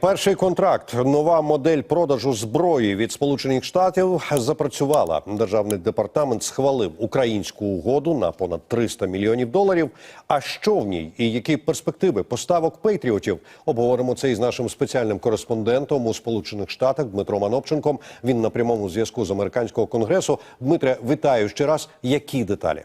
Перший контракт, нова модель продажу зброї від Сполучених Штатів запрацювала. Державний департамент схвалив українську угоду на понад 300 мільйонів доларів. А що в ній і які перспективи поставок пейтріотів? Обговоримо це із нашим спеціальним кореспондентом у Сполучених Штатах Дмитром Анопченком. Він на прямому зв'язку з американського конгресу. Дмитре, вітаю ще раз. Які деталі?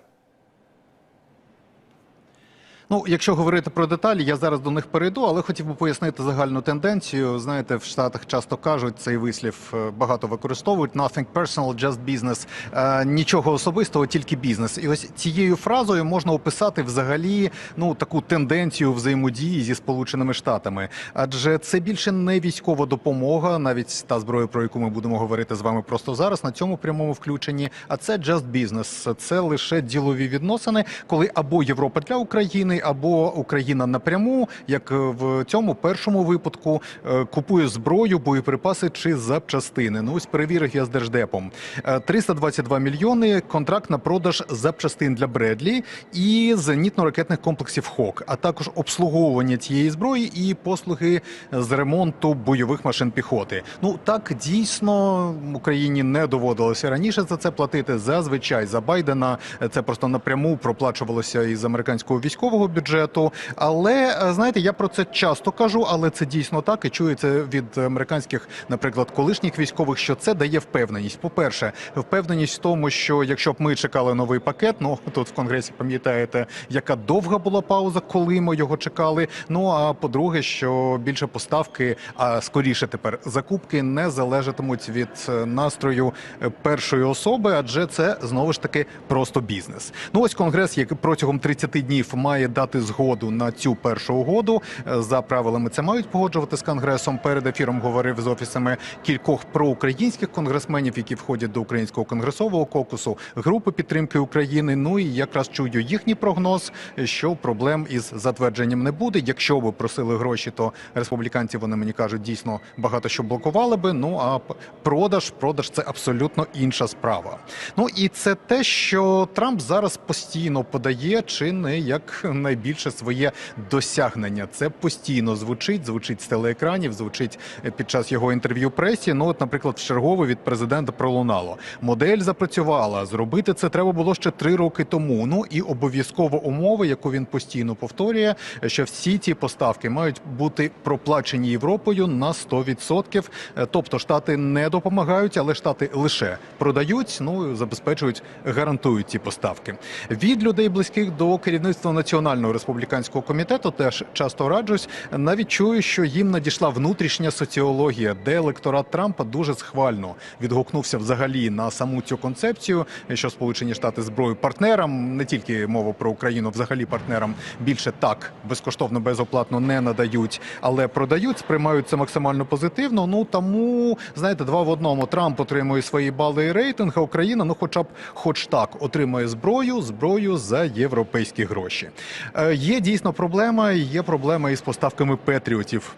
Ну, якщо говорити про деталі, я зараз до них перейду, але хотів би пояснити загальну тенденцію. Знаєте, в Штатах часто кажуть цей вислів е, багато використовують nothing personal, just business. Е, нічого особистого, тільки бізнес. І ось цією фразою можна описати взагалі ну таку тенденцію взаємодії зі Сполученими Штатами. Адже це більше не військова допомога, навіть та зброя, про яку ми будемо говорити з вами просто зараз на цьому прямому включенні. А це just business. Це лише ділові відносини, коли або Європа для України або Україна напряму, як в цьому першому випадку, е, купує зброю, боєприпаси чи запчастини. Ну ось перевірив я з держдепом. Е, 322 мільйони контракт на продаж запчастин для Бредлі і зенітно-ракетних комплексів ХОК, а також обслуговування цієї зброї і послуги з ремонту бойових машин піхоти. Ну так дійсно Україні не доводилося раніше за це платити. Зазвичай за Байдена це просто напряму проплачувалося із американського військового бюджету. Але е, знаєте, я про це часто кажу, але це дійсно так і це від американських, наприклад, колишніх військових, що це дає впевненість. По-перше, впевненість в тому, що якщо б ми чекали новий пакет, ну тут в конгресі пам'ятаєте, яка довга була пауза, коли ми його чекали. Ну а по-друге, що більше поставки, а скоріше тепер закупки не залежатимуть від е, настрою е, першої особи, адже це знову ж таки просто бізнес. Ну ось конгрес, який протягом 30 днів має дати згоду на цю першу угоду. Е, За правилами це мають погоджувати з конгресом. Перед ефіром говорив з офісами кількох проукраїнських конгресменів, які входять до українського конгресового кокусу, групи підтримки України. Ну і якраз чую їхній прогноз, що проблем із затвердженням не буде. Якщо би просили гроші, то республіканці вони мені кажуть дійсно багато що блокували би. Ну а продаж, продаж це абсолютно інша справа. Ну і це те, що Трамп зараз постійно подає, чи не як найбільше своє досягнення. Це постійно звучить, звучить з телеекранів, звучить е, під час його інтерв'ю пресі. Ну, от, наприклад, в чергове від президента пролунало. Модель запрацювала. Зробити це треба було ще три роки тому. Ну і обов'язкова умова, яку він постійно повторює, що всі ці поставки мають бути проплачені Європою на 100%. Е, Тобто штати не допомагають, але штати лише продають, ну забезпечують, гарантують ці поставки. Від людей близьких до керівництва національного республіканського комітету теж часто раджусь. Навіть чую, що їм надійшла внутрішня соціологія, де електорат Трампа дуже схвально відгукнувся взагалі на саму цю концепцію, що Сполучені Штати зброю партнерам, не тільки мова про Україну, взагалі партнерам більше так безкоштовно безоплатно не надають, але продають, сприймають це максимально позитивно. Ну тому знаєте, два в одному Трамп отримує свої бали і рейтинг, а Україна, ну, хоча б, хоч так, отримує зброю, зброю за європейські гроші. Е, є дійсно проблема. Є проблема із поставками петріотів.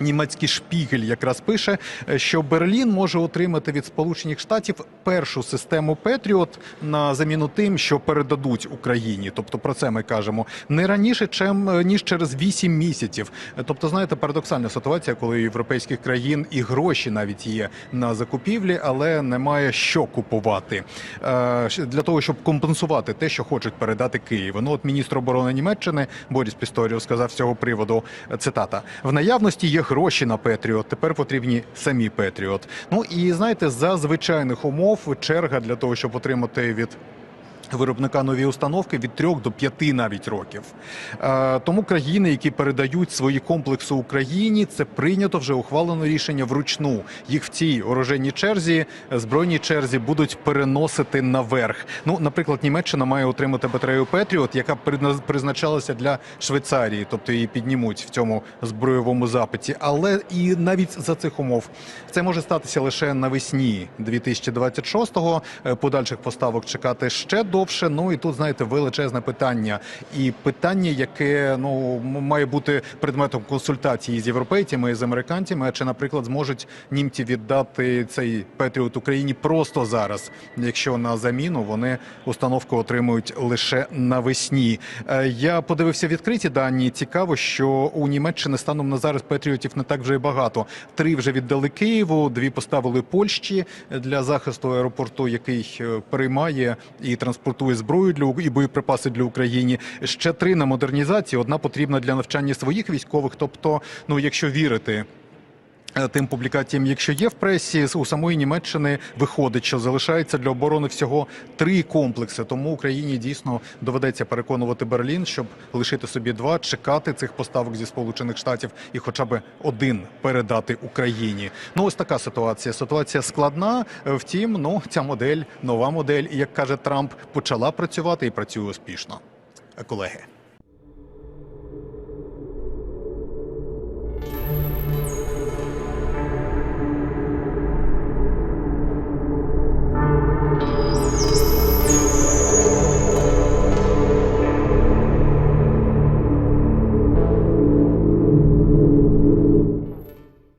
Німецький шпігель якраз пише, е, що Берлін може отримати від Сполучених Штатів першу систему Петріот на заміну тим, що передадуть Україні. Тобто про це ми кажемо не раніше, чим е, ніж через 8 місяців. Е, Тобто, знаєте, парадоксальна ситуація, коли у європейських країн і гроші навіть є на закупівлі, але немає що купувати для того, щоб компенсувати те, що хочуть передати Києву. Ну от міністр оборони Німеччини Борис Пісторіо сказав з цього приводу цитата: в наявності є гроші на Петріот. Тепер потрібні самі Петріот. Ну і знаєте, за звичайних умов черга для того, щоб отримати від. Виробника нові установки від 3 до 5 навіть років. Е, тому країни, які передають свої комплекси Україні, це прийнято вже ухвалено рішення вручну. Їх в цій оружейній черзі, е, збройній черзі будуть переносити наверх. Ну, наприклад, Німеччина має отримати батарею Петріот, яка призна- призначалася для Швейцарії, тобто її піднімуть в цьому збройовому запиті. Але і навіть за цих умов це може статися лише навесні 2026-го. Е, Подальших поставок чекати ще довше. Ну і тут знаєте величезне питання, і питання, яке ну має бути предметом консультації з європейцями і з американцями. Чи, наприклад, зможуть німці віддати цей Петріот Україні просто зараз, якщо на заміну вони установку отримують лише навесні. Е, Я подивився відкриті дані. Цікаво, що у Німеччини станом на зараз Петріотів не так вже й багато. Три вже віддали Києву, дві поставили Польщі для захисту аеропорту, який е, переймає і транспортує зброю для і боєприпаси для України. Ще три на модернізації. Одна потрібна для навчання своїх військових. Тобто, ну якщо вірити. Е, Тим публікаціям, якщо є в пресі, у самої Німеччини виходить, що залишається для оборони всього три комплекси. Тому Україні дійсно доведеться переконувати Берлін, щоб лишити собі два, чекати цих поставок зі Сполучених Штатів і хоча б один передати Україні. Ну ось така ситуація. Ситуація складна. Е, Втім, ну ця модель, нова модель, як каже Трамп, почала працювати і працює успішно. Колеги.